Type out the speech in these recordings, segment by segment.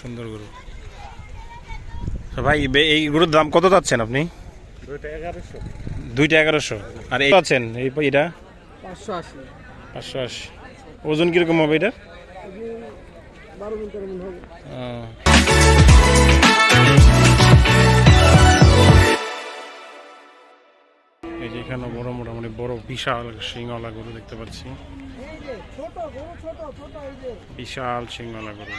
সুন্দর গরু। তো ভাই এই গরুর দাম কত যাচ্ছেন আপনি? দুইটা এগারোশো। আর এই আছেন এই এটা? পাঁচশো আশি। পাঁচশো আশি। ওজন কীরকম হবে এটা। এই যে এখানে বড় মোটামুটি বড় বিশাল সিংওয়ালা গরু দেখতে পাচ্ছি। ছোট গরু ছোট ছোট এই যে। বিশাল সিংওয়ালা গরু।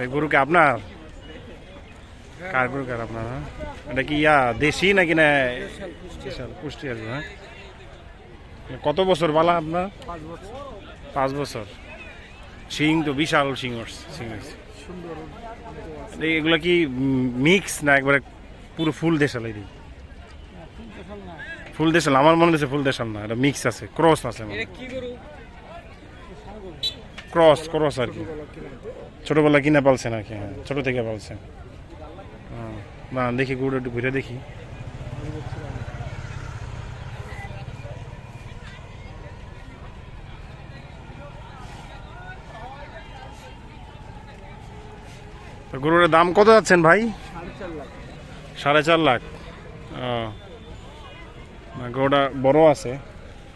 এই গরু আপনার? কার গরু কার আপনার হ্যাঁ? এটা কি ইয়া দেশি নাকি না আছে হ্যাঁ? কত বছর বালা আপনার? পাঁচ বছর। শিং তো বিশাল হয়েছে এই এগুলা কি মিক্স না একবারে পুরো ফুল দেশাল এই ফুল দেশাল আমার মনে হচ্ছে ফুল দেশাল না এটা মিক্স আছে ক্রস আছে ক্রস ক্রস আর কি। ছোটবেলা কিনা পালছেন আর কি হ্যাঁ ছোটো থেকে পালছেন হ্যাঁ। না দেখি গুড় একটু ঘুরে দেখি। তো গরুর দাম কত যাচ্ছেন ভাই? সাড়ে চার লাখ। ও। না গরুটা বড় আছে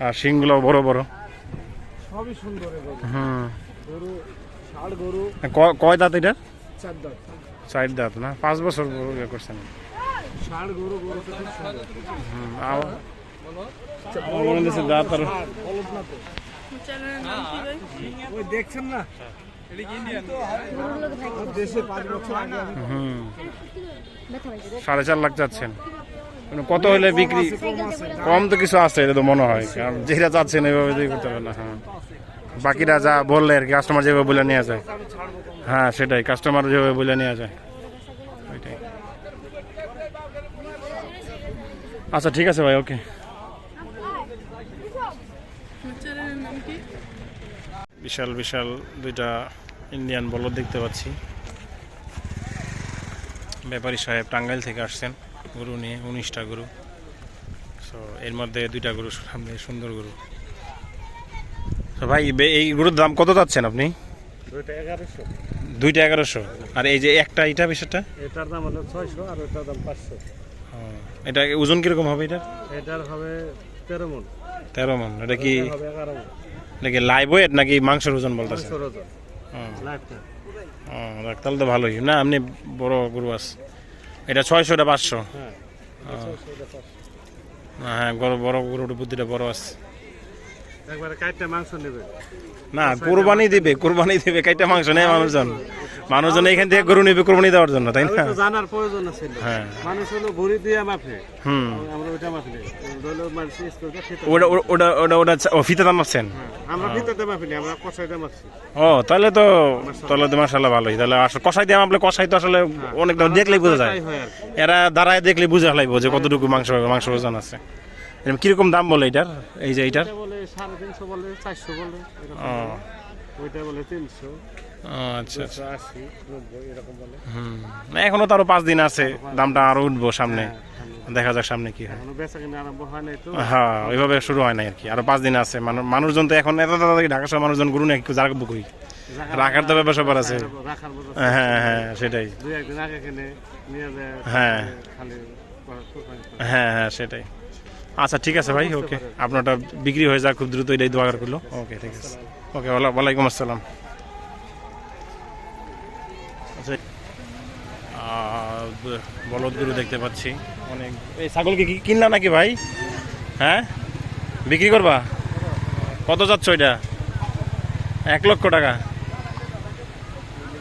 আর শিংগুলো বড় বড়। সবই সুন্দর হুম। গরু কয় দাঁত এটা? চার দাঁত। চার দাঁত না? পাঁচ বছর গরু ইয়ে করছেন। গরু গরু সুন্দর। হুম, আমার মনে হচ্ছে দাঁত আর ওই দেখছেন না? সাড়ে চার লাখ যাচ্ছেন। মানে কত হলে বিক্রি কম তো কিছু আছে এটা তো মনে হয়। কারণ যেটা চাচ্ছেন এইভাবে করতে হবে না হ্যাঁ। বাকিরা যা বললে আর কাস্টমার যেভাবে বলে নেওয়া যায়। হ্যাঁ সেটাই কাস্টমার যেভাবে বলে নেওয়া যায়। ওইটাই। আচ্ছা ঠিক আছে ভাই ওকে বিশাল বিশাল দুইটা ইন্ডিয়ান বলদ দেখতে পাচ্ছি। ব্যাপারী সাহেব টাঙ্গাইল থেকে আসছেন। গরু নিয়ে, উনিশটা গরু। সো এর মধ্যে দুইটা গরু সামনে, সুন্দর গরু। ভাই এই গরুর দাম কত যাচ্ছেন আপনি? দুইটা এগারোশো। আর এই যে একটা এটা বিষয়টা? এটার দাম হলো ছয়শো আর ওটার দাম পাঁচশো। এটা ওজন কীরকম হবে এটা এটার হবে তেরো মন। তেরো মন। এটা কি এটা কি লাইভ ওয়েট নাকি মাংসের ওজন বলতেছে তাহলে তো ভালোই। না আপনি বড় গরু আছে। এটা ছয়শো এটা পাঁচশো? হ্যাঁ। হ্যাঁ বড় গরুর বুদ্ধিটা বড় আছে। একবারে কাইটটা মাংস নেবে। না কোরবানি দিবে কোরবানি দিবে কাইটা মাংস মানুষজন। মানুষজন এখান থেকে গরু নেবে কোরবানি দেওয়ার জন্য তাই না? জানার প্রয়োজন আছে। হ্যাঁ। মানুষ হলো ঘুরি দিয়ে মাপে। হুম। আমরা মাপি ওটা ওটা- ওটা ওটা ও মাপছেন? হ্যাঁ, আমরা ভিতরটা মাপি না আমরা মাপছি। ও তাহলে তো তাহলে তো মাসাল্লাহ ভালোই। তাহলে আসলে কষাই দিয়ে মাপলে কষাই তো আসলে অনেক দাম দেখলেই বোঝা যায়। হয়। এরা দাঁড়ায় দেখলে বুঝা লাগবে যে কতটুকু মাংস মাংস ওজন আছে। এরকম কীরকম দাম বলে এটার? এই যে এইটার এটা বলে সাড়ে তিনশো বলে চারশো বলে এরকম ও। বলে। ওইটা বলে তিনশো। আচ্ছা আচ্ছা। হুম। এখনও তো আরও পাঁচ দিন আছে দামটা আরও উঠবো সামনে। দেখা যাক সামনে কি হয়। হয় হ্যাঁ ওইভাবে শুরু হয় না আর কি। আরও পাঁচ দিন আছে। মানুষজন তো এখন এত তাড়াতাড়ি ঢাকা শহর মানুষজন গুরু নাকি জায়গা বুকুই রাখার তো ব্যাপার স্যাপার আছে। হ্যাঁ হ্যাঁ সেটাই। হ্যাঁ। কোরবানি করে। হ্যাঁ হ্যাঁ সেটাই। আচ্ছা ঠিক আছে ভাই, ওকে। আপনারটা বিক্রি হয়ে যাক, খুব দ্রুত এটাই দোয়া করল। ওকে, ঠিক আছে। ওকে ওয়ালাইকুম আসসালাম। আচ্ছা দেখতে পাচ্ছি। অনেক এই ছাগলকে কি কিনলা নাকি ভাই? হ্যাঁ? বিক্রি করবা? কত যাচ্ছ এটা? এক লক্ষ টাকা।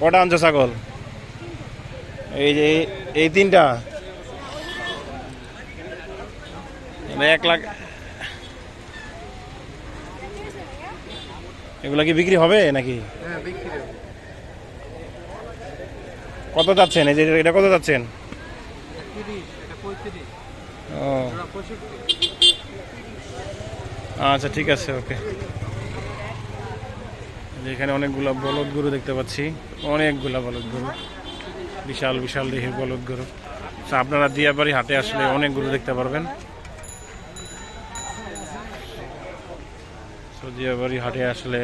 কটা আনছো ছাগল? এই যে, এই তিনটা? এটা এক লাখ এগুলা কি বিক্রি হবে নাকি? হ্যাঁ। কত যাচ্ছেন? এই যে এটা কত যাচ্ছেন? ও। আচ্ছা ঠিক আছে ওকে। এখানে অনেকগুলা বলদ গরু দেখতে পাচ্ছি। অনেকগুলা বলদ গরু। বিশাল বিশাল দেহের বলদ গরু। তো আপনারা দিয়াবাড়ি হাটে আসলে অনেক গরু দেখতে পারবেন। তো হাটে আসলে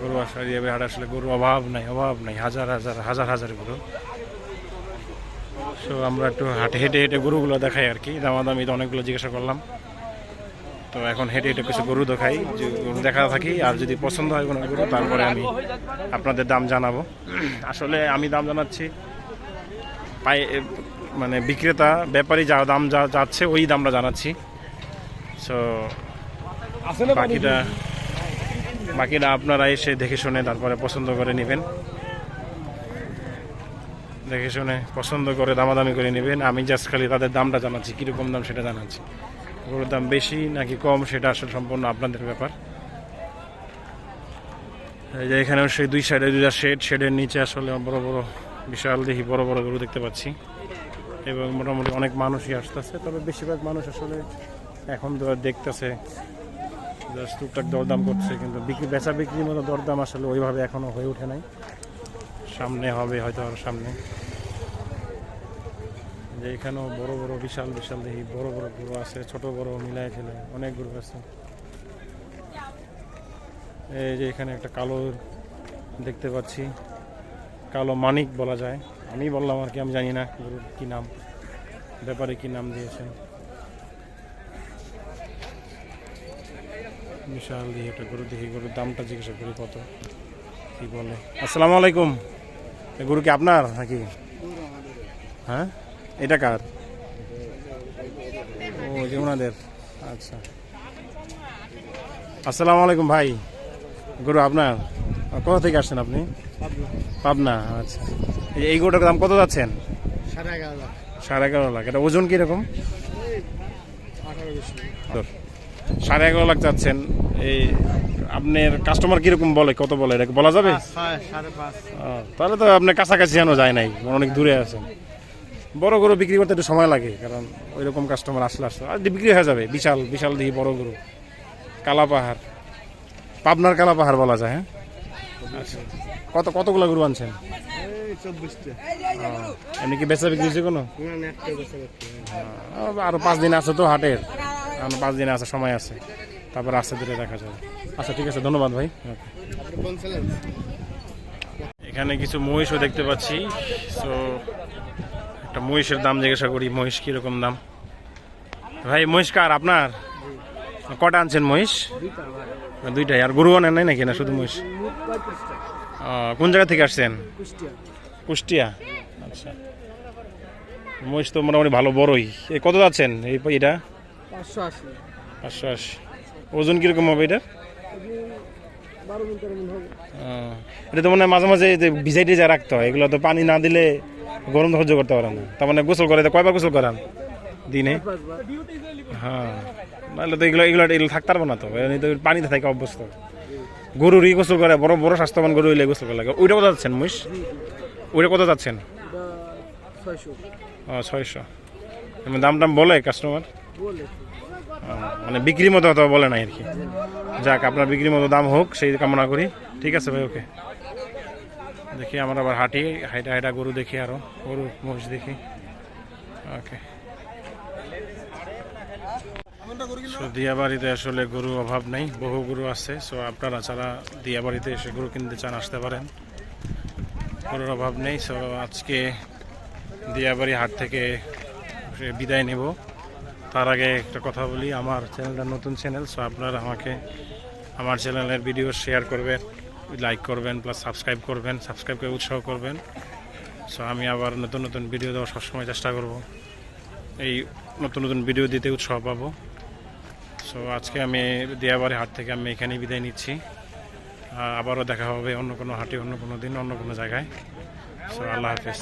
গরু আসলে দিয়াবাড়ি হাটে আসলে গরু অভাব নাই অভাব নাই, হাজার হাজার হাজার হাজার গরু। সো আমরা একটু হাটে হেঁটে হেঁটে গরুগুলো দেখাই আর কি। দামাদামি তো অনেকগুলো জিজ্ঞাসা করলাম। তো এখন হেঁটে হেঁটে কিছু গরু দেখাই গরু দেখা থাকি, আর যদি পছন্দ হয় কোনো গরু, তারপরে আমি আপনাদের দাম জানাব। আসলে আমি দাম জানাচ্ছি, পাই মানে বিক্রেতা, ব্যাপারী যা দাম যা যাচ্ছে, ওই দামটা জানাচ্ছি। সো বাকিটা বাকিটা আপনারা এসে দেখে শুনে তারপরে পছন্দ করে নেবেন। দেখে শুনে পছন্দ করে দামাদামি করে নেবেন। আমি জাস্ট খালি তাদের দামটা জানাচ্ছি, কীরকম দাম সেটা জানাচ্ছি। গরুর দাম বেশি নাকি কম সেটা আসলে সম্পূর্ণ আপনাদের ব্যাপার। এই যে এখানেও সেই দুই সাইডে দুইটা শেড শেডের নিচে আসলে বড় বড় বিশাল দেখি বড় বড় গরু দেখতে পাচ্ছি। এবং মোটামুটি অনেক মানুষই আসতেছে, তবে বেশিরভাগ মানুষ আসলে এখন তো দেখতেছে জাস্ট টুকটাক দরদাম করছে, কিন্তু বিক্রি বেচা বিক্রির মতো দরদাম আসলে ওইভাবে এখনও হয়ে ওঠে নাই। সামনে হবে হয়তো আরও সামনে। যে এখানেও বড় বড় বিশাল বিশাল দেখি, বড় বড় গরু আছে, ছোট বড় মিলায় ছিল অনেক গরু আছে। এই যে এখানে একটা কালো দেখতে পাচ্ছি, কালো মানিক বলা যায়। আমি বললাম আর কি, আমি জানি না গরুর কি নাম, ব্যাপারে কি নাম দিয়েছেন। বিশাল দিয়ে একটা গরু দেখি গরুর দামটা জিজ্ঞাসা করি কত? কি বলে? আসসালামু আলাইকুম। গরু কি আপনার নাকি? হ্যাঁ? এটা কার? ও যে ওনাদের। আচ্ছা। আসসালামু আলাইকুম ভাই। গরু আপনার? কোথা থেকে আসছেন আপনি? পাবনা। আচ্ছা। এই গরুটার দাম কত যাচ্ছেন? সাড়ে এগারো লাখ। সাড়ে এগারো লাখ। এটা ওজন কীরকম? আঠারো সাড়ে এগারো লাখ চাচ্ছেন এই আপনার কাস্টমার কীরকম বলে? কত বলে? এটা বলা যাবে? তাহলে তো আপনার কাছাকাছি যেন যায় নাই অনেক দূরে আছেন। বড় গরু বিক্রি করতে একটু সময় লাগে কারণ ওই রকম কাস্টমার আসলে আসলে আর বিক্রি হয়ে যাবে বিশাল বিশাল দিকে বড় গরু। কালা পাহাড়। পাবনার কালা পাহাড় বলা যায় হ্যাঁ? আচ্ছা। কত কতগুলো গরু আনছেন? এমনি কি বেচা বিক্রি হয়েছে কোনো? আরও পাঁচ দিন আছে তো হাটের। এখন পাঁচ দিন আছে সময় আছে। তারপর আস্তে ধীরে দেখা যাবে। আচ্ছা ঠিক আছে ধন্যবাদ ভাই। এখানে কিছু মহিষও দেখতে পাচ্ছি। তো একটা মহিষের দাম জিজ্ঞাসা করি মহিষ কীরকম দাম? ভাই মহিষ কার? আপনার? কটা আনছেন মহিষ? দুইটাই। আর গরু আনেন নাই নাকি না শুধু মহিষ? কোন জায়গা থেকে আসছেন? কুষ্টিয়া। কুষ্টিয়া আচ্ছা। মহিষ তো মোটামুটি ভালো বড়ই। এ কত যাচ্ছেন এই এটা পাঁচশো আশি। পাঁচশো আশি। ওজন কীরকম হবে এটা? তো মানে মাঝে মাঝে যে ভিজাই রাখতে হয় এগুলো তো পানি না দিলে গরম সহ্য করতে পারে না। তার মানে গোসল করে তো কয়বার গোসল করান দিনে? হ্যাঁ নাহলে তো এগুলো এগুলো এগুলো থাকতে পারব না তো এমনি তো পানিতে থাকে অভ্যস্ত। গরুর ই গোসল করে বড় বড় স্বাস্থ্যবান গরু হইলে গোসল করে লাগে। ওইটা কত যাচ্ছেন মুইশ ওইটা কত যাচ্ছেন? ছয়শো। ছয়শো। দাম টাম বলে কাস্টমার মানে বিক্রি মতো অত বলে নাই আর কি। যাক, আপনার বিক্রির মতো দাম হোক, সেই কামনা করি। ঠিক আছে ভাই, ওকে। দেখি আমরা আবার হাঁটি হাইটা হাইটা গরু দেখি আরও, গরু, মহিষ দেখি। ওকে। সো, দিয়াবাড়িতে আসলে গরু অভাব নেই, বহু গরু আছে। সো, আপনারা যারা দিয়াবাড়িতে এসে গরু কিনতে চান, আসতে পারেন। গরুর অভাব নেই। সো, আজকে দিয়াবাড়ি হাট থেকে বিদায় নেব। তার আগে একটা কথা বলি, আমার চ্যানেলটা নতুন চ্যানেল সো আপনারা আমাকে, আমার চ্যানেলের ভিডিও শেয়ার করবেন লাইক করবেন প্লাস সাবস্ক্রাইব করবেন সাবস্ক্রাইব করে উৎসাহ করবেন। সো আমি আবার নতুন নতুন ভিডিও দেওয়ার সবসময় চেষ্টা করব। এই নতুন নতুন ভিডিও দিতে উৎসাহ পাবো। সো আজকে আমি দিয়াবাড়ি হাট থেকে আমি এখানেই বিদায় নিচ্ছি। আবারও দেখা হবে অন্য কোনো হাটে, অন্য কোনো দিন, অন্য কোনো জায়গায়। সো আল্লাহ হাফেজ।